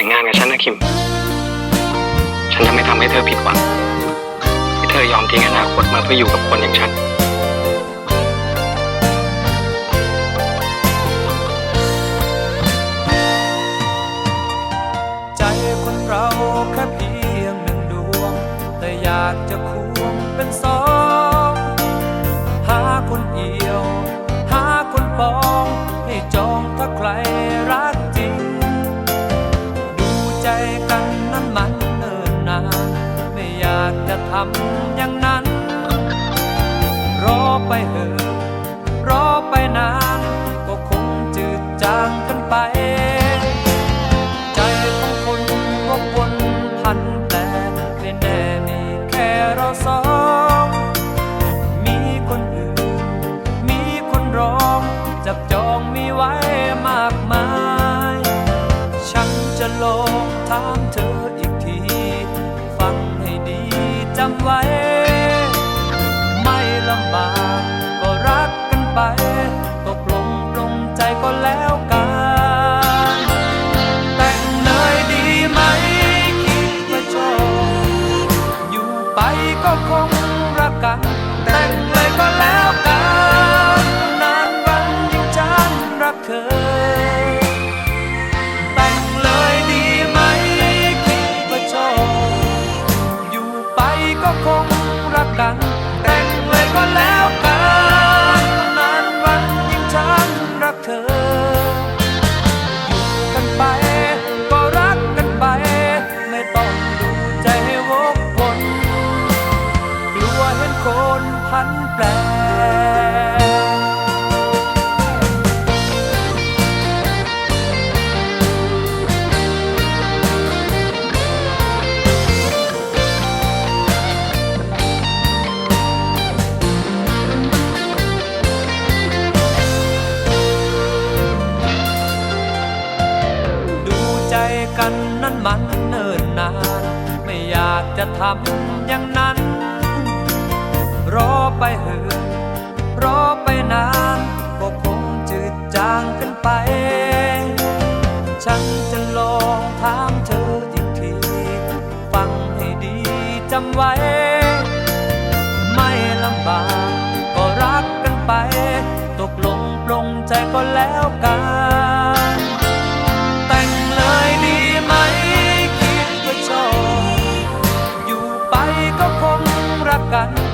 แต่งงานกับฉันนะคิม ฉันจะไม่ทำให้เธอผิดหวังที่เธอยอมทิ้งอนาคตมาเพื่ออยู่กับคนอย่างฉัน ใจคนเราแค่เพียงหนึ่งดวง แต่อยากจะค ทำอย่างนั้น รอไปเถอะรอไปนาน ก็คงจืดจางกันไป ใจของคนก็วนพันแปรไม่แน่มีแค่เราสองมีคนอื่น มีคนรองจับจองมีไว้มากมาย ฉันจะลองถามเธอ ไปก็คงรักกัน แต่งเลยก็แล้วกัน นานวันยิ่งฉันรักเธอ แต่งเลยดีไหมคิดว่าชอบอยู่ไปก็คง กันนั้นมันเนิ่นนาน ไม่อยากจะทำอย่างนั้น รอไปเหอรอไปนานก็คงจืดจางกันไป ฉันจะลองถามเธออีกที ฟังให้ดีจำไว้ ไม่ลำบากก็รักกันไป ตกลงปลงใจก็แล้วกัน คิด